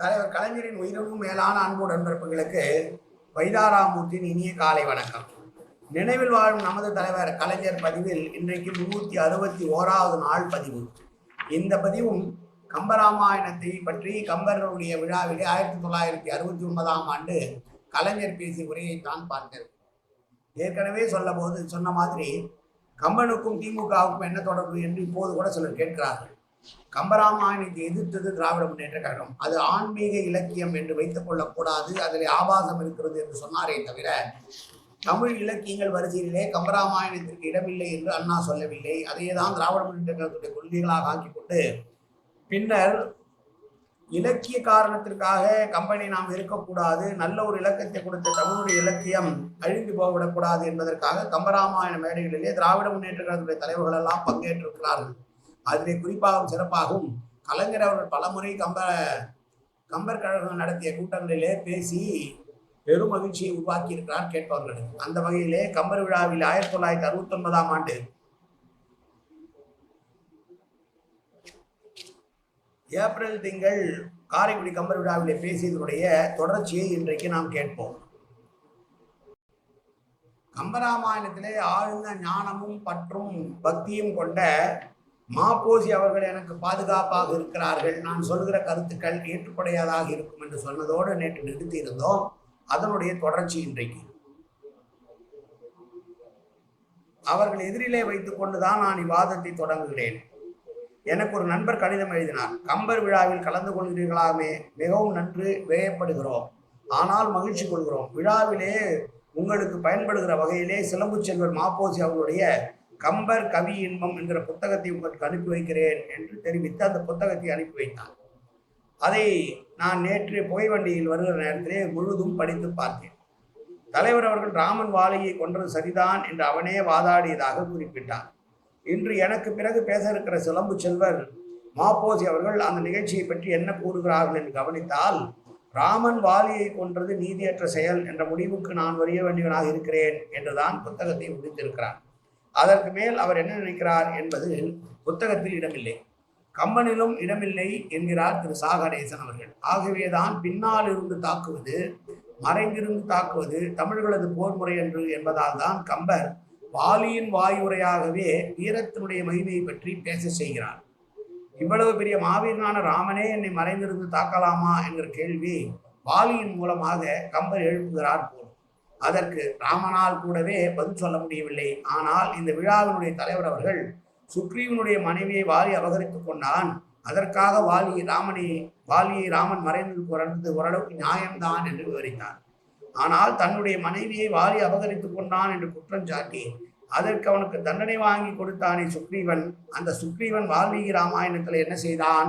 தலைவர் கலைஞரின் உயிரினும் மேலான அன்பு நண்பர்களுக்கு வைதாராமூர்த்தியின் இனிய காலை வணக்கம். நினைவில் வாழும் நமது தலைவர் கலைஞர் பதிவில் இன்றைக்கு முன்னூற்றி அறுபத்தி ஓராவது நாள் பதிவு. இந்த பதிவும் கம்பராமாயணத்தை பற்றி கம்பருடைய விழாவிலே ஆயிரத்தி தொள்ளாயிரத்தி அறுபத்தி ஒன்பதாம் ஆண்டு கலைஞர் பேசிய உரையைத்தான் பார்த்தேன். ஏற்கனவே சொல்ல போது சொன்ன மாதிரி கம்பனுக்கும் திமுகவுக்கும் என்ன தொடர்பு என்று இப்போது கூட சிலர் கேட்கிறார்கள். கம்பராமாயணத்தை எதிர்த்தது திராவிட முன்னேற்ற கழகம். அது ஆன்மீக இலக்கியம் என்று வைத்துக் கொள்ளக்கூடாது அதில் ஆபாசம் இருக்கிறது என்று சொன்னாரே தவிர தமிழ் இலக்கியங்கள் வரிசையிலே கம்பராமாயணத்திற்கு இடமில்லை என்று அண்ணா சொல்லவில்லை. அதையே தான் திராவிட முன்னேற்ற கழகத்துடைய கொள்கைகளாக ஆக்கி கொண்டு பின்னர் இலக்கிய காரணத்திற்காக கம்பெனி நாம் இருக்கக்கூடாது நல்ல ஒரு இலக்கத்தை கொடுத்த தமிழுடைய இலக்கியம் அழிந்து போய்விடக்கூடாது என்பதற்காக கம்பராமாயண மேடைகளிலே திராவிட முன்னேற்ற கழகத்துடைய தலைவர்கள் எல்லாம் பங்கேற்றிருக்கிறார்கள். அதிலே குறிப்பாகவும் சிறப்பாகவும் கலைஞர் அவர்கள் பலமுறை கம்ப கம்பர் கழகம் நடத்திய கூட்டங்களிலே பேசி பெரும் மகிழ்ச்சியை உருவாக்கி இருக்கிறார் கேட்பவர்களுக்கு அந்த வகையிலே கம்பர் விழாவில் ஆயிரத்தி தொள்ளாயிரத்தி அறுபத்தி ஒன்பதாம் ஆண்டு ஏப்ரல் திங்கள் காரைக்குடி கம்பர் விழாவிலே பேசியதனுடைய தொடர்ச்சியை இன்றைக்கு நாம் கேட்போம். கம்பராமாயணத்திலே ஆழ்ந்த ஞானமும் பற்றும் பக்தியும் கொண்ட மாப்போசி அவர்கள் எனக்கு பாதுகாப்பாக இருக்கிறார்கள். நான் சொல்கிற கருத்துக்கள் ஏற்றுப்படையாதாக இருக்கும் என்று சொன்னதோடு நேற்று நிறுத்தி இருந்தோம் அதனுடைய தொடர்ச்சி இன்றைக்கு. அவர்கள் எதிரிலே வைத்துக் கொண்டுதான் நான் இவ்வாதத்தை தொடங்குகிறேன். எனக்கு ஒரு நண்பர் கடிதம் எழுதினார். கம்பர் விழாவில் கலந்து கொள்கிறீர்களாமே மிகவும் நன்று வேயப்படுகிறோம். ஆனால் மகிழ்ச்சி கொள்கிறோம். விழாவிலே உங்களுக்கு பயன்படுகிற வகையிலே சிலம்பு செல்வர் மாப்போசி அவர்களுடைய கம்பர் கவி இன்பம் என்கிற புத்தகத்தை உங்களுக்கு அனுப்பி வைக்கிறேன் என்று தெரிவித்து அந்த புத்தகத்தை அனுப்பி வைத்தார் அதை நான் நேற்று புகை வண்டியில் வருகிற நேரத்திலே முழுதும் படித்து பார்த்தேன். தலைவர் அவர்கள் ராமன் வாழையை கொன்றது சரிதான் என்று அவனே வாதாடியதாக குறிப்பிட்டார். இன்று எனக்கு பிறகு பேச இருக்கிற சிலம்பு செல்வர் மாப்போசி அவர்கள் அந்த நிகழ்ச்சியை பற்றி என்ன கூறுகிறார்கள் என்று கவனித்தால் ராமன் வாலியை கொன்றது நீதியற்ற செயல் என்ற முடிவுக்கு நான் வரிய வேண்டியவனாக இருக்கிறேன் என்றுதான் புத்தகத்தை முடித்திருக்கிறார். அதற்கு மேல் அவர் என்ன நினைக்கிறார் என்பது புத்தகத்தில் இடமில்லை. கம்பனிலும் இடமில்லை என்கிறார் திரு சாகடேசன் அவர்கள். ஆகவேதான் பின்னால் இருந்து தாக்குவது மறைந்திருந்து தாக்குவது தமிழர்களது போர் முறை என்று என்பதால் தான் கம்பர் வாலியின் வாயுரையாகவே வீரத்தினுடைய மகிமையை பற்றி பேச செய்கிறார். இவ்வளவு பெரிய மாவீரனான ராமனே என்னை மறைந்திருந்து தாக்கலாமா என்கிற கேள்வி வாலியின் மூலமாக கம்பர் எழுப்புகிறார் போல். அதற்கு ராமனால் கூடவே பதில் சொல்ல முடியவில்லை. ஆனால் இந்த விழாவினுடைய தலைவர் அவர்கள் சுக்ரீவனுடைய மனைவியை வாலி அபகரித்துக் கொண்டான். அதற்காக வாலி ராமனை வாலியை ராமன் மறைந்து ஓரளவுக்கு நியாயம்தான் என்று விவரித்தார். ஆனால் தன்னுடைய மனைவியை வாலி அபகரித்துக் கொண்டான் என்று குற்றம் சாட்டி அதற்கு அவனுக்கு தண்டனை வாங்கி கொடுத்தானே சுக்ரீவன். அந்த சுக்ரீவன் வால்மீகி ராமாயணத்தில் என்ன செய்தான்?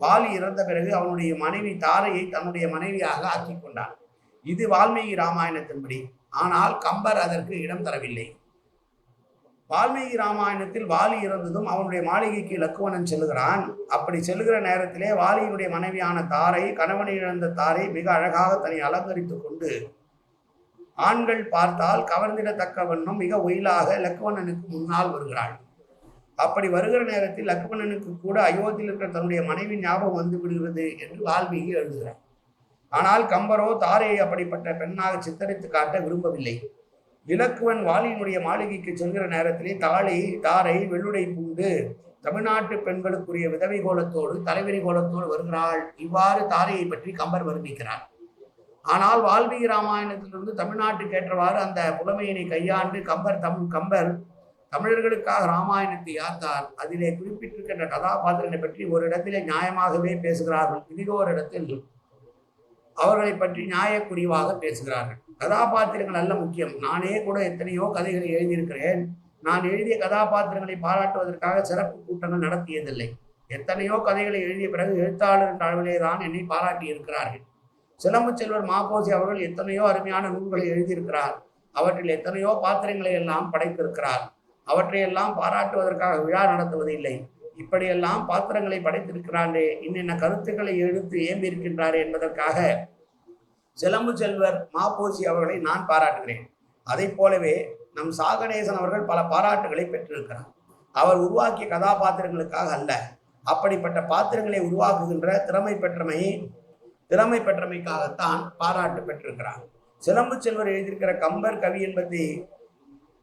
வாலி இறந்த பிறகு அவனுடைய மனைவி தாரையை தன்னுடைய மனைவியாக ஆக்கி கொண்டான். இது வால்மீகி ராமாயணத்தின்படி. ஆனால் கம்பர் அதற்கு இடம் தரவில்லை. வால்மீகி ராமாயணத்தில் வாலி இறந்ததும் அவனுடைய மாளிகைக்கு இலக்குவனன் செல்கிறான் அப்படி செல்கிற நேரத்திலே வாலியினுடைய மனைவியான தாரை கணவனை இழந்த தாரை மிக அழகாக தன்னை அலங்கரித்துக் கொண்டு ஆண்கள் பார்த்தால் கவர்ந்திடத்தக்க வண்ணம் மிக ஒயிலாக லக்குவணனுக்கு முன்னால் வருகிறாள். அப்படி வருகிற நேரத்தில் லக்குவணனுக்கு கூட அயோத்தியில் இருக்கிற தன்னுடைய மனைவி ஞாபகம் வந்து விடுகிறது என்று வால்மீகி எழுதுகிறார். ஆனால் கம்பரோ தாரையை அப்படிப்பட்ட பெண்ணாக சித்தரித்து காட்ட விரும்பவில்லை. இலக்குவன் வாலியினுடைய மாளிகைக்கு செல்கிற நேரத்திலே தாளை தாரை வெள்ளுடை பூண்டு தமிழ்நாட்டு பெண்களுக்குரிய விதவை கோலத்தோடு தலைவரி கோலத்தோடு வருகிறாள். இவ்வாறு தாரையை பற்றி கம்பர் வருவிக்கிறார் ஆனால் வால்மீகி ராமாயணத்திலிருந்து தமிழ்நாட்டுக்கு ஏற்றவாறு அந்த புலமையினை கையாண்டு கம்பர் தமிழ் கம்பர் தமிழர்களுக்காக ராமாயணத்தை யார்த்தார் அதிலே குறிப்பிட்டிருக்கின்ற கதாபாத்திரங்களை பற்றி ஒரு இடத்திலே நியாயமாகவே பேசுகிறார்கள். இன்னொரு இடத்தில் அவர்களை பற்றி நியாயக்குறிவாக பேசுகிறார்கள். கதாபாத்திரங்கள் அல்ல முக்கியம். நானே கூட எத்தனையோ கதைகளை எழுதியிருக்கிறேன். நான் எழுதிய கதாபாத்திரங்களை பாராட்டுவதற்காக சிறப்பு கூட்டங்கள் நடத்தியதில்லை. எத்தனையோ கதைகளை எழுதிய பிறகு எழுத்தாளர் அளவிலே தான் என்னை பாராட்டி இருக்கிறார்கள் சிலம்பு செல்வர் மாகோசி அவர்கள் எத்தனையோ அருமையான நூல்களை எழுதியிருக்கிறார். அவற்றில் எத்தனையோ பாத்திரங்களை எல்லாம் படைத்திருக்கிறார். அவற்றையெல்லாம் பாராட்டுவதற்காக விழா நடத்துவதில்லை. இப்படியெல்லாம் பாத்திரங்களை படைத்திருக்கிறாரே இன்னென்ன கருத்துக்களை எடுத்து ஏம்பி இருக்கின்றாரே என்பதற்காக சிலம்பு செல்வர் மாப்போசி அவர்களை நான் பாராட்டுகிறேன். அதை போலவே நம் சாகணேசன் அவர்கள் பல பாராட்டுகளை பெற்றிருக்கிறார். அவர் உருவாக்கிய கதாபாத்திரங்களுக்காக அல்ல அப்படிப்பட்ட பாத்திரங்களை உருவாக்குகின்ற திறமை பெற்றமை திறமை பெற்றமைக்காகத்தான் பாராட்டு பெற்றிருக்கிறார். சிலம்பு செல்வர் எழுதியிருக்கிற கம்பர் கவி என்பதை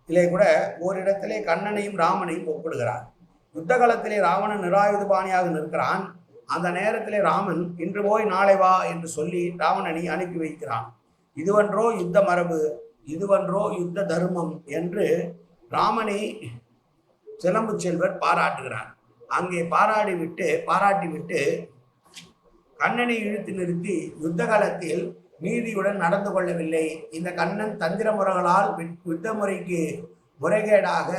இதிலே கூட ஓரிடத்திலே கண்ணனையும் ராமனையும் ஒப்பிடுகிறார். யுத்த காலத்திலே ராவணன் நிராயுதபாணியாக நிற்கிறான். அந்த நேரத்திலே ராமன் இன்று போய் நாளை வா என்று சொல்லி ராவணனை அனுப்பி வைக்கிறான். இதுவன்றோ யுத்த மரபு இதுவன்றோ யுத்த தர்மம் என்று ராமனை சிலம்பு செல்வர் பாராட்டுகிறார். அங்கே பாராடி விட்டு பாராட்டி விட்டு கண்ணனை இழுத்து நிறுத்தி யுத்த காலத்தில் நீதியுடன் நடந்து கொள்ளவில்லை. இந்த கண்ணன் தந்திர முறைகளால் யுத்த முறைக்கு முறைகேடாக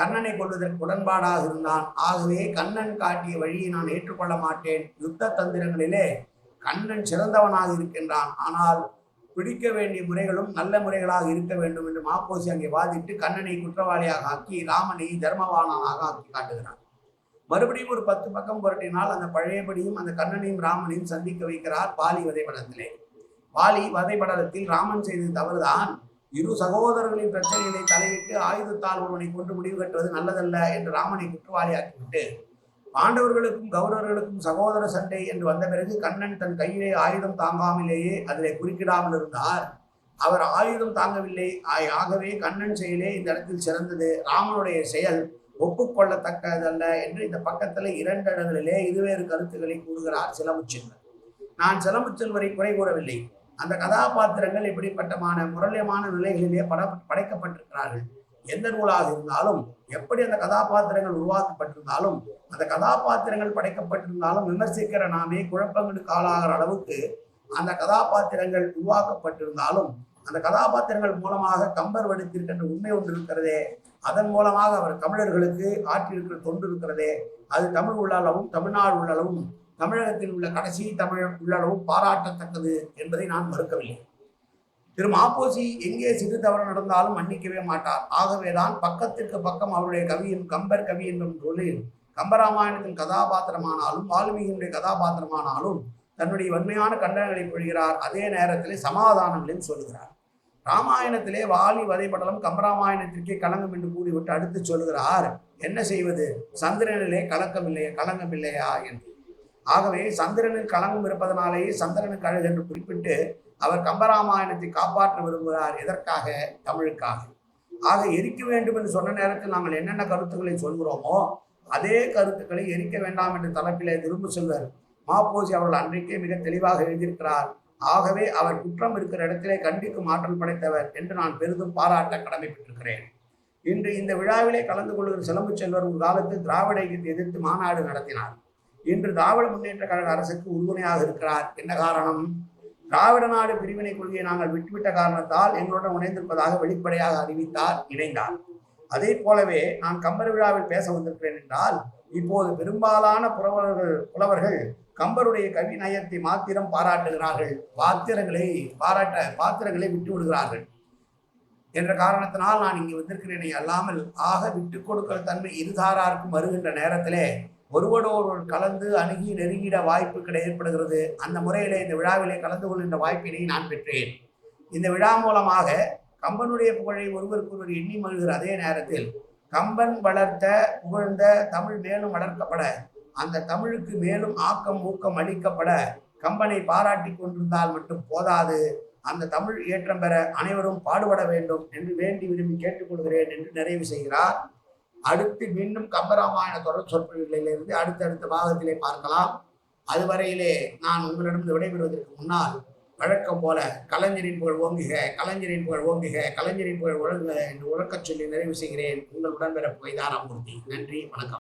கண்ணனை கொள்வதற்கு உடன்பாடாக இருந்தான். ஆகவே கண்ணன் காட்டிய வழியை நான் ஏற்றுக்கொள்ள மாட்டேன். யுத்த தந்திரங்களிலே கண்ணன் சிறந்தவனாக இருக்கின்றான். ஆனால் பிடிக்க வேண்டிய முறைகளும் நல்ல முறைகளாக இருக்க வேண்டும் என்று மாப்போசி அங்கே வாதிட்டு கண்ணனை குற்றவாளியாக ஆக்கி ராமனை தர்மவானாக ஆக்கி காட்டுகிறான். மறுபடியும் ஒரு பத்து பக்கம் புரட்டினால் அந்த பழையபடியும் அந்த கண்ணனையும் ராமனையும் சந்திக்க வைக்கிறார் பாலி வதைப்படத்திலே. பாலி வதைப்படலத்தில் ராமன் செய்தது தவறுதான். இரு சகோதரர்களின் பிரச்சனைகளை தலையிட்டு ஆயுதத்தால் ஒருவனை கொண்டு முடிவு கட்டுவது நல்லதல்ல என்று ராமனை குற்றவாளியாக்கிவிட்டு பாண்டவர்களுக்கும் கௌரவர்களுக்கும் சகோதர சண்டை என்று வந்த பிறகு கண்ணன் தன் கையிலே ஆயுதம் தாங்காமலேயே அதிலே குறுக்கிடாமல் இருந்தார். அவர் ஆயுதம் தாங்கவில்லை. ஆய்- ஆகவே கண்ணன் செயலே இந்த இடத்தில் சிறந்தது. ராமனுடைய செயல் ஒப்புக்கொள்ளத்தக்கதல்ல என்று இந்த பக்கத்தில் இரண்டு இடங்களிலே இருவேறு கருத்துக்களை கூறுகிறார் சிலமுச்செல்வர் நான் சிலமுச்செல்வரை குறை கூறவில்லை. அந்த கதாபாத்திரங்கள் இப்படிப்பட்டமான முரளியமான நிலைகளிலே பட படைக்கப்பட்டிருக்கிறார்கள்? எந்த நூலாக இருந்தாலும் எப்படி அந்த கதாபாத்திரங்கள் உருவாக்கப்பட்டிருந்தாலும் அந்த கதாபாத்திரங்கள் படைக்கப்பட்டிருந்தாலும் விமர்சிக்கிற நாமே குழப்பங்களுக்கு ஆளாகிற அளவுக்கு அந்த கதாபாத்திரங்கள் உருவாக்கப்பட்டிருந்தாலும் அந்த கதாபாத்திரங்கள் மூலமாக கம்பர் வடித்திருக்கின்ற உண்மை ஒன்று இருக்கிறதே. அதன் மூலமாக அவர் தமிழர்களுக்கு ஆற்றியிருக்கிற தொண்டு இருக்கிறதே. அது தமிழ் உள்ளளவும் தமிழ்நாடு உள்ளளவும் தமிழகத்தில் உள்ள கடைசி தமிழ் உள்ளளவும் பாராட்டத்தக்கது என்பதை நான் மறுக்கவில்லை. திரு மாப்போசி எங்கே சிறு தவறு நடந்தாலும் மன்னிக்கவே மாட்டார். ஆகவேதான் பக்கத்திற்கு பக்கம் அவருடைய கவியின் கம்பர் கவி என்னும் நூலில் கம்பராமாயணத்தின் கதாபாத்திரமானாலும் வால்மீகியினுடைய கதாபாத்திரமானாலும் தன்னுடைய வன்மையான கண்டனங்களை பொழிகிறார். அதே நேரத்தில் சமாதானங்களையும் சொல்கிறார். ராமாயணத்திலே வாலி வதைப்படலம் கம்பராமாயணத்திற்கே கலங்கம் என்று கூறிவிட்டு அடுத்து சொல்கிறார் என்ன செய்வது? சந்திரனிலே கலக்கம் இல்லையா? கலங்கம் இல்லையா என்று. ஆகவே சந்திரனில் கலங்கம் இருப்பதனாலேயே சந்திரனுக்கு அழகு என்று குறிப்பிட்டு அவர் கம்பராமாயணத்தை காப்பாற்ற விரும்புகிறார். எதற்காக? தமிழுக்காக. ஆக எரிக்க வேண்டும் என்று சொன்ன நேரத்தில் நாங்கள் என்னென்ன கருத்துக்களை சொல்கிறோமோ அதே கருத்துக்களை எரிக்க வேண்டாம் என்ற தலைப்பிலே திரும்ப செல்வர். மாப்போசி அவர்கள் அன்றைக்கே மிக தெளிவாக எழுதியிருக்கிறார். ஆகவே அவர் குற்றம் இருக்கிற இடத்திலே கண்டிக்கும் ஆற்றல் படைத்தவர் என்று நான் பெரிதும் பாராட்ட கடமைப்பட்டிருக்கிறேன். இன்று இந்த விழாவிலே கலந்து கொள்கிற சிலம்பு செல்வர் ஒரு காலத்தில் திராவிட எதிர்த்து மாநாடு நடத்தினார். இன்று திராவிட முன்னேற்ற கழக அரசுக்கு உறுதுணையாக இருக்கிறார். என்ன காரணம்? திராவிட நாடு பிரிவினை கொள்கையை நாங்கள் விட்டுவிட்ட காரணத்தால் எங்களுடன் இணைந்திருப்பதாக வெளிப்படையாக அறிவித்தார் இணைந்தார். அதே போலவே நான் கம்பர் விழாவில் பேச வந்திருக்கிறேன் என்றால் இப்போது பெரும்பாலான புலவர்கள் புலவர்கள் கம்பருடைய கவி நயத்தை மாத்திரம் பாராட்டுகிறார்கள். பாத்திரங்களை பாராட்ட பாத்திரங்களை விட்டு விடுகிறார்கள். என்ற காரணத்தினால் நான் இங்கே வந்திருக்கிறேனே அல்லாமல் ஆக விட்டு கொடுக்கிற தன்மை இருதாராருக்கும் வருகின்ற நேரத்திலே ஒருவரோடு கலந்து அணுகி நெருங்கிட வாய்ப்புகள் ஏற்படுகிறது. அந்த முறையிலே இந்த விழாவிலே கலந்து கொள்கின்ற வாய்ப்பினை நான் பெற்றேன். இந்த விழா மூலமாக கம்பனுடைய புகழை ஒருவருக்கு ஒருவர் எண்ணி மகிழ்கிற அதே நேரத்தில் கம்பன் வளர்த்த புகழ்ந்த தமிழ் மேலும் வளர்க்கப்பட அந்த தமிழுக்கு மேலும் ஆக்கம் ஊக்கம் அளிக்கப்பட கம்பனை பாராட்டி கொண்டிருந்தால் மட்டும் போதாது. அந்த தமிழ் ஏற்றம் பெற அனைவரும் பாடுபட வேண்டும் என்று வேண்டி விரும்பி கேட்டுக்கொள்கிறேன் என்று நிறைவு செய்கிறார். அடுத்து மீண்டும் கம்பராமாயண தொடர் சொற்பொழிகளிலிருந்து அடுத்தடுத்த பாகத்திலே பார்க்கலாம். அதுவரையிலே நான் உங்களிடம் விடைபெறுவதற்கு முன்னால் வழக்கம் போல கலைஞரின் புகழ் ஓங்குக கலைஞரின் புகழ் ஓங்குக கலைஞரின் புகழ் ஒழுங்குக என்று உழக்கச் சொல்லி நிறைவு செய்கிறேன். உங்கள் உடன்பிறப்பு வைதாராமூர்த்தி. நன்றி வணக்கம்.